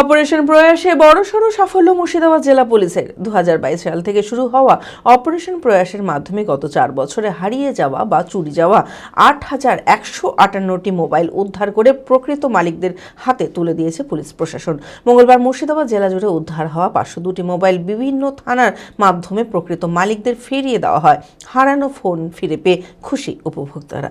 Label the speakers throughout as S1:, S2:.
S1: Operation প্রয়াসে বড়সড় সাফল্য মুর্শিদাবাদ জেলা পুলিশের। দুহাজার বাইশ সাল থেকে শুরু হওয়া অপারেশন প্রয়াসের মাধ্যমে গত চার বছরে হারিয়ে যাওয়া বা চুরি যাওয়া আট হাজার একশো আটান্নটি মোবাইল উদ্ধার করে প্রকৃত মালিকদের হাতে তুলে দিয়েছে পুলিশ প্রশাসন। মঙ্গলবার মুর্শিদাবাদ জেলা জুড়ে উদ্ধার হওয়া পাঁচশো দুটি মোবাইল বিভিন্ন থানার মাধ্যমে প্রকৃত মালিকদের ফিরিয়ে দেওয়া হয়। হারানো ফোন ফিরে পেয়ে খুশি উপভোক্তারা।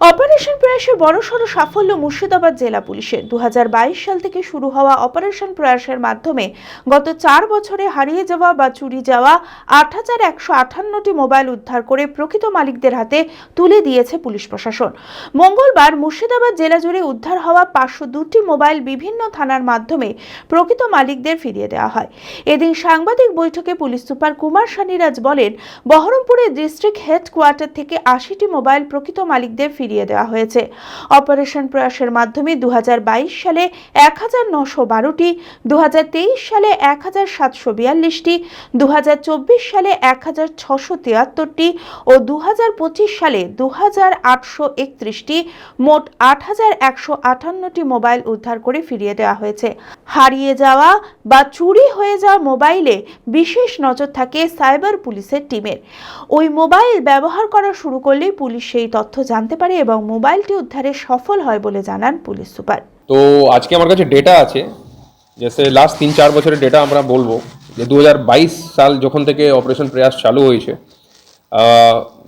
S2: operation প্রয়াসে বড়সড় সাফল্য মুর্শিদাবাদ জেলা পুলিশের। দু সাল থেকে শুরু হওয়া অপারেশন প্রয়াসের মাধ্যমে গত চার বছরে হারিয়ে যাওয়া বা চুরি যাওয়া আট হাজার একশো মোবাইল উদ্ধার করে প্রকৃত মালিকদের হাতে তুলে দিয়েছে পুলিশ প্রশাসন। মঙ্গলবার মুর্শিদাবাদ জেলা জুড়ে উদ্ধার হওয়া পাঁচশো দুটি মোবাইল বিভিন্ন থানার মাধ্যমে প্রকৃত মালিকদের ফিরিয়ে দেওয়া হয়। এদিন সাংবাদিক বৈঠকে পুলিশ সুপার কুমার সানিরাজ বলেন, বহরমপুরের ডিস্ট্রিক্ট হেডকোয়ার্টার থেকে আশিটি মোবাইল প্রকৃত মালিকদের ফিরিয়ে দেওয়া হয়েছে। অপারেশন প্রয়াসের মাধ্যমে দু হাজার বাইশ সালে এক হাজার নশো বারোটি দু সালে এক হাজার সাতশো বিয়াল্লিশটি দু সালে এক হাজার ছশো তিয়াত্তরটি ও দু সালে দু হাজার আটশো একত্রিশটি, মোট আট হাজার একশো আটান্নটি মোবাইল উদ্ধার করে ফিরিয়ে দেওয়া হয়েছে। হারিয়ে যাওয়া বা চুরি হয়ে যাওয়া মোবাইলে বিশেষ নজর থাকে সাইবার পুলিশের টিমের। ওই মোবাইল ব্যবহার করা শুরু করলেই পুলিশ সেই তথ্য জানতে পারে এবং মোবাইলটি উদ্ধারে সফল হয় বলে জানান পুলিশ সুপার।
S3: তো আজকে আমার কাছে ডেটা আছে জেসে লাস্ট তিন চার বছরের ডেটা আমরা বলব, যে দু হাজার বাইশ সাল যখন থেকে অপারেশন প্রয়াস চালু হয়েছে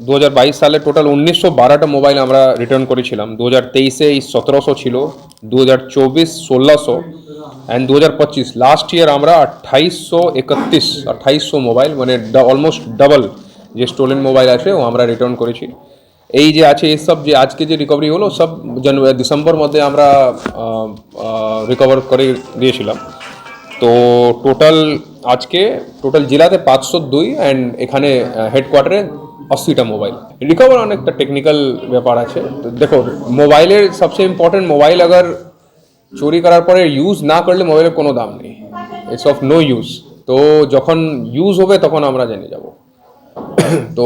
S3: দু সালে টোটাল উনিশশো বারোটা মোবাইল আমরা রিটার্ন করেছিলাম। দু হাজার তেইশে এই সতেরোশো ছিল দু হাজার চব্বিশ ষোলোশো অ্যান্ড দু হাজার পঁচিশ লাস্ট ইয়ার আমরা আঠাইশশো একত্রিশ, আঠাইশশো মোবাইল মানে অলমোস্ট ডাবল যে স্টোলেন মোবাইল আছে, ও আমরা রিটার্ন করেছি। এই যে আছে এইসব যে আজকে যে রিকভারি হলো, সব জানুয়ারি ডিসেম্বর মধ্যে আমরা রিকভার করে দিয়েছিলাম। তো টোটাল আজকে টোটাল জেলাতে পাঁচশো দুই অ্যান্ড এখানে হেডকোয়ার্টারে আশিটা মোবাইল রিকভার অনেকটা টেকনিক্যাল ব্যাপার আছে। তো দেখো মোবাইলের সবচেয়ে ইম্পর্টেন্ট মোবাইল আগার চুরি করার পরে ইউজ না করলে মোবাইলের কোনো দাম নেই। ইটস অফ নো ইউজ তো যখন ইউজ হবে, তখন আমরা জেনে যাব। তো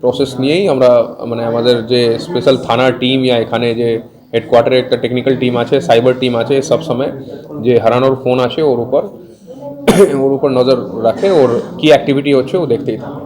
S3: প্রসেস নিয়েই আমরা মানে আমাদের যে স্পেশাল থানার টিম ইয়া এখানে যে হেডকোয়ার্টারে একটা টেকনিক্যাল টিম আছে সাইবার টিম আছে সব সময়, যে হারানোর ফোন আছে ওর উপর ওর উপর নজর রাখে, ওর কি অ্যাক্টিভিটি হচ্ছে ও দেখতেই থাকে।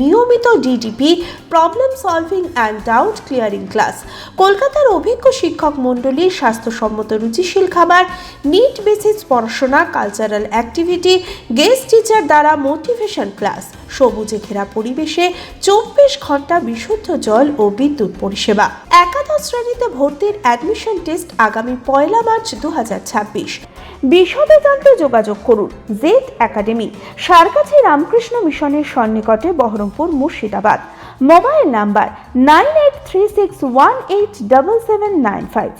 S2: নিয়মিত DDP problem solving and doubt clearing class কলকাতার অভিজ্ঞ শিক্ষক মণ্ডলীর স্বাস্থ্যসম্মত রুচিশীল খাবার নিট বেসিস পড়াশোনা কালচারাল অ্যাক্টিভিটি গেস্ট টিচার দ্বারা মোটিভেশন ক্লাস সবুজে ঘেরা পরিবেশে চব্বিশ ঘণ্টা বিশুদ্ধ জল ও বিদ্যুৎ পরিষেবা। একাদশ শ্রেণীতে ভর্তির অ্যাডমিশন টেস্ট আগামী পয়লা মার্চ দু বিশদে জানতে যোগাযোগ করুন জেদ একাডেমি সারকাছি রামকৃষ্ণ মিশনের সন্নিকটে Baharampur Murshidabad. Mobile number nine eight three six one eight double seven nine five.